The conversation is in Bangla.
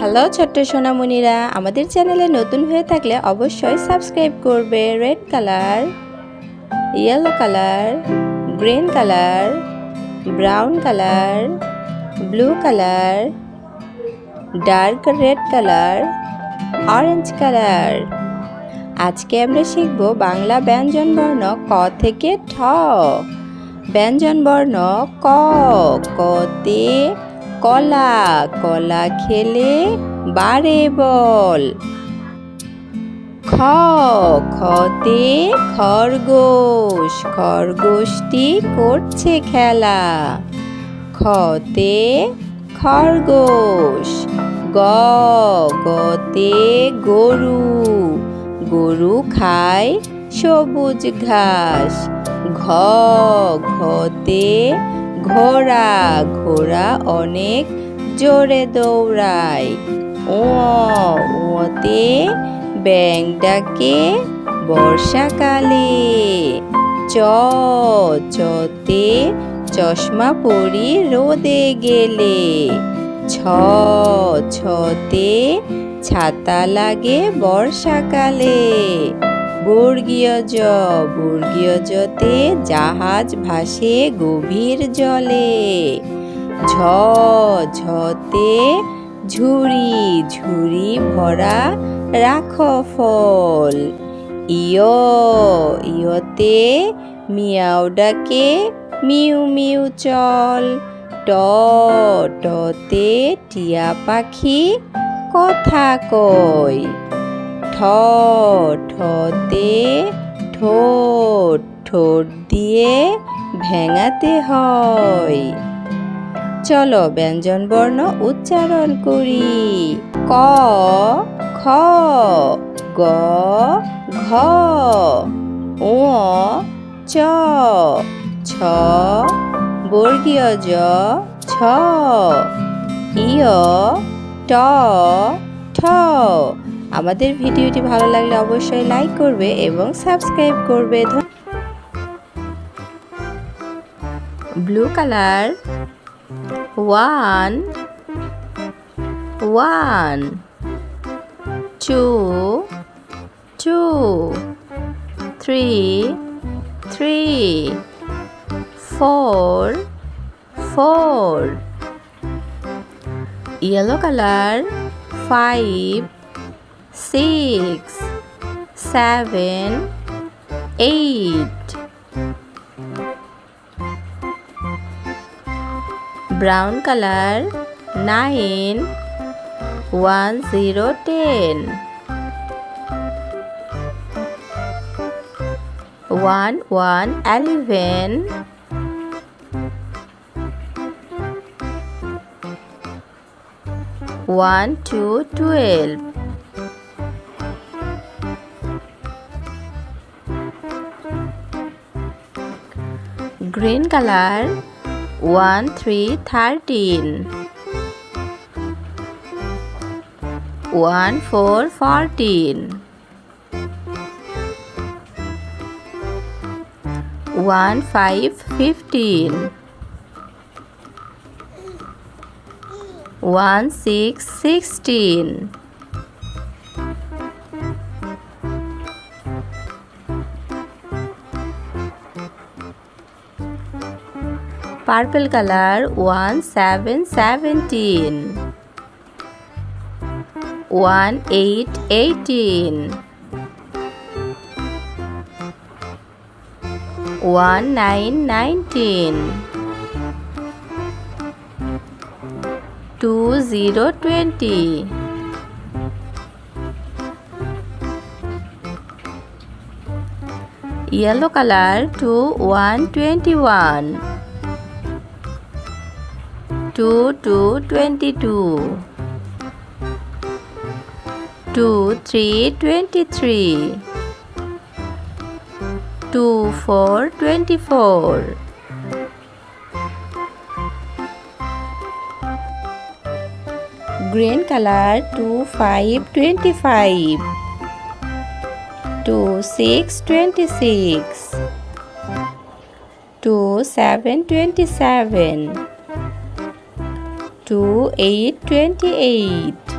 হ্যালো ছোট্ট সোনামণিরা, আমাদের চ্যানেলে নতুন হয়ে থাকলে অবশ্যই সাবস্ক্রাইব করবে red colour, yellow colour, green colour, brown colour, blue colour, dark red colour, orange colour. আজকে আমরা শিখব বাংলা ব্যঞ্জন বর্ণ ক থেকে ঠ। ব্যঞ্জন বর্ণ ক কতে কলা কলা খেলে বারে বল। খ, খতে খরগোশ, খরগোশটি করছে খেলা। খতে খরগোশ, গ, গতে গরু। গরু খায় সবুজ ঘাস। ঘ, ঘতে ঘোড়া ঘোড়া অনেক জোরে দৌড়ায়। ও ওতে ব্যাং ডাকে বর্ষাকালে। চ, চতে চশমা পরি রোদে গেলে। ছ, ছতে ছাতা লাগে বর্ষাকালে। বর্গীয় জ, বর্গীয় জতে জাহাজ ভাসে গভীর জলে। ঝ, ঝতে ঝুড়ি ঝুড়ি ভরা রাখো ফল। ইয়, ইয়তে মিয়াও ডাকে, মিউ মিউ চল। ট, টতে টিয়া পাখি, কথা কয়। ঠ ঠতে ঠোঁট ঠোঁট দিয়ে ভেঙাতে হয়। চলো ব্যঞ্জন বর্ণ উচ্চারণ করি। ক, খ, গ, ঘ ও চ, ছ, বর্গীয় জ, ছ ইয় ট ঠ আমাদের ভিডিওটি ভালো লাগলে অবশ্যই লাইক করবে এবং সাবস্ক্রাইব করবে। Blue colour one one two two three three four four yellow colour five. Six seven eight brown color nine one zero ten one one eleven one two twelve green color one three thirteen one four fourteen one five fifteen one six purple colour one seven seventeen. One eight eighteen. One nine nineteen. Two zero twenty. Yellow colour two one twenty one. Two two twenty two two three twenty three two four twenty four green color 2 5 25 2 6 26 2 7 27 to 828.